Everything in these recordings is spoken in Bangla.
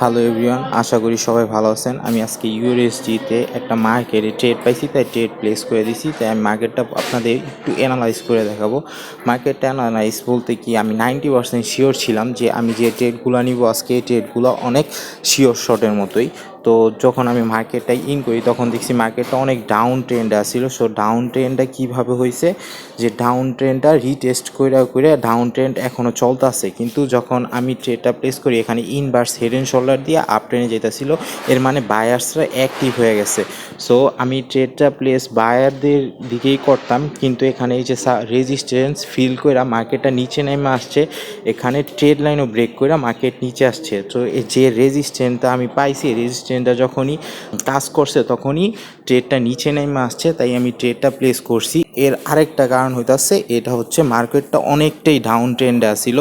হ্যালো এভরিওয়ান আশা করি সবাই ভালো আছেন। আমি আজকে ইউএসজিতে একটা মার্কেটে ট্রেড পাইছি, তাই ট্রেড প্লেস করে দিছি। তাই আমি মার্কেটটা আপনাদের একটু অ্যানালাইজ করে দেখাবো। মার্কেটটা অ্যানালাইজ বলতে কি, আমি নাইনটি পার্সেন্ট শিওর ছিলাম যে আমি যে ট্রেডগুলো নিব, আজকে এই ট্রেডগুলো অনেক শিওর শটের মতোই। তো যখন আমি মার্কেটটা ইন করি, তখন দেখছি মার্কেটটা অনেক ডাউন ট্রেন্ডে আসছিল সো ডাউন ট্রেন্ডটা কীভাবে হয়েছে যে ডাউন ট্রেন্ডটা রিটেস্ট করে করে ডাউন ট্রেন্ড এখনও চলতেছে। কিন্তু যখন আমি ট্রেডটা প্লেস করি, এখানে ইনভার্স হেড অ্যান্ড শোল্ডার দিয়ে আপ ট্রেনে যেতেছিল এর মানে বায়ার্সরা অ্যাক্টিভ হয়ে গেছে। সো আমি ট্রেডটা প্লেস বায়ারদের দিকেই করতাম। কিন্তু এখানে এই যে রেজিস্ট্যান্স ফিল করে মার্কেটটা নিচে নেমে আসছে। এখানে ট্রেড লাইনও ব্রেক করে মার্কেট নিচে আসছে। তো যে রেজিস্ট্যান্সটা আমি পাইছি রেজিস্ট্যান্সটা যখনই কাজ করছে, তখনই ট্রেডটা নিচে নেমে আসছে, তাই আমি ট্রেডটা প্লেস করছি। এর আরেকটা কারণ হইতাছে, এটা হচ্ছে মার্কেটটা অনেকটাই ডাউন ট্রেন্ডে আসছিল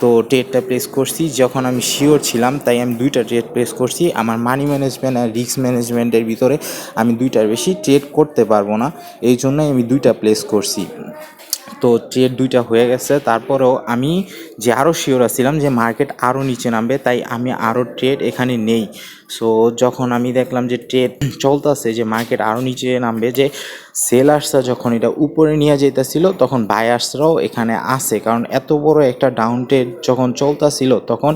তো ট্রেডটা প্লেস করছি, যখন আমি শিওর ছিলাম, তাই আমি দুইটা ট্রেড প্লেস করছি। আমার মানি ম্যানেজমেন্ট আর রিস্ক ম্যানেজমেন্টের ভিতরে আমি দুইটার বেশি ট্রেড করতে পারব না। এই জন্যই আমি দুইটা প্লেস করছি। তো ট্রেড দুইটা হয়ে গেছে, তারপরেও আমি যে আরও শিওর আছিলাম যে মার্কেট আরও নিচে নামবে, তাই আমি আরও ট্রেড এখানে নেই। সো যখন আমি দেখলাম যে ট্রেড চলতেছে, যে মার্কেট আরও নিচে নামবে, যে সেলার্সরা যখন এটা উপরে নিয়ে যেতেছিল তখন বায়ার্সরাও এখানে আসে কারণ এত বড় একটা ডাউন ট্রেড যখন চলতেছিল, তখন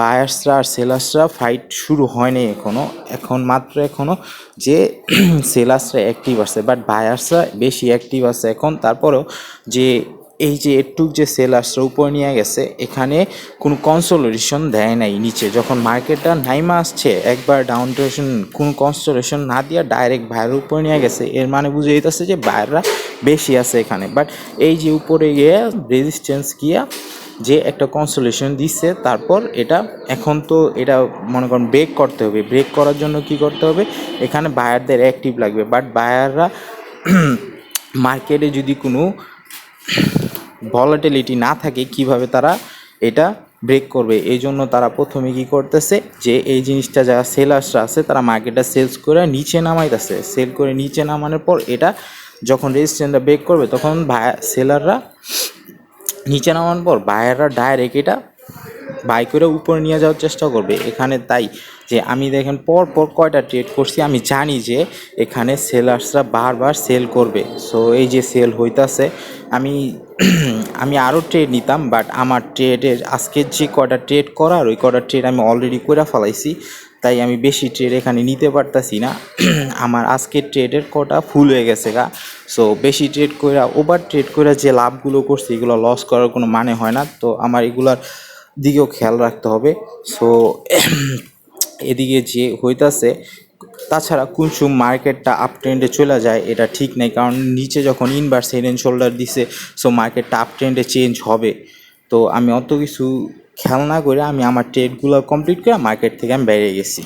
বায়ার্সরা আর সেলার্সরা ফাইট শুরু হয়নি এখনও এখন। মাত্র এখনও যে সেলার্সরা অ্যাক্টিভ আছে বাট বায়ার্সরা বেশি অ্যাক্টিভ আছে এখন। তারপরেও যে এই যে একটু যে সেল আসছে, উপরে নিয়ে গেছে, এখানে কোনো কনসোলেশন দেয় নাই নিচে। যখন মার্কেটটা নাইমা আসছে, একবার ডাউন টেশন কোনো কনসোলেশন না দিয়ে ডাইরেক্ট বাইরের উপরে নিয়ে গেছে। এর মানে বুঝে যেতেছে যে বাইররা বেশি আছে এখানে। বাট এই যে উপরে গিয়ে রেজিস্ট্যান্স গিয়া যে একটা কনসোলেশন দিচ্ছে তারপর এটা এখন তো এটা মনে করেন ব্রেক করতে হবে। ব্রেক করার জন্য কি করতে হবে? এখানে বায়ারদের অ্যাক্টিভ লাগবে। বাট বায়াররা মার্কেটে যদি কোনো ভলাটিলিটি না থাকে কীভাবে তারা এটা ব্রেক করবে। এই জন্য তারা প্রথমে কি করতেছে যে, এই জিনিসটা যারা সেলার্সরা আছে, তারা মার্কেটটা সেলস করে নিচে নামাইতেছে। সেল করে নিচে নামানোর পর এটা যখন রেজিস্ট্রেন্টটা ব্রেক করবে, তখন সেলাররা নিচে নামানোর পর বায়াররা ডাইরেক্ট এটা বাই করে উপরে নিয়ে যাওয়ার চেষ্টা করবে। এখানে তাই যে আমি দেখেন পর পর কয়টা ট্রেড করছি, আমি জানি যে এখানে সেলার্সরা বারবার সেল করবে। সো এই যে সেল হইতাছে, আমি আমি আরও ট্রেড নিতাম বাট আমার ট্রেডের আজকের যে কটা ট্রেড করার, ওই কটা ট্রেড আমি অলরেডি করে ফেলাইছি। তাই আমি বেশি ট্রেড এখানে নিতে পারতাছি না। আমার আজকের ট্রেডের কটা ফুল হয়ে গেছে গা। সো বেশি ট্রেড করে ওভার ট্রেড করে যে লাভগুলো করছি, এগুলো লস করার কোনো মানে হয় না। তো আমার এগুলার দিকেও খেয়াল রাখতে হবে। সো এদিকে যে হইতাছে, তাছাড়া কুনসুম মার্কেটটা আপ ট্রেন্ডে চলে যায়, এটা ঠিক নেই। কারণ নিচে যখন ইনভার্স হেড অ্যান্ড শোল্ডার দিছে সো মার্কেটটা আপ ট্রেন্ডে চেঞ্জ হবে। তো আমি অত কিছু খেয়াল না করে আমি আমার ট্রেডগুলো কমপ্লিট করে মার্কেট থেকে আমি বেরিয়ে গেছি।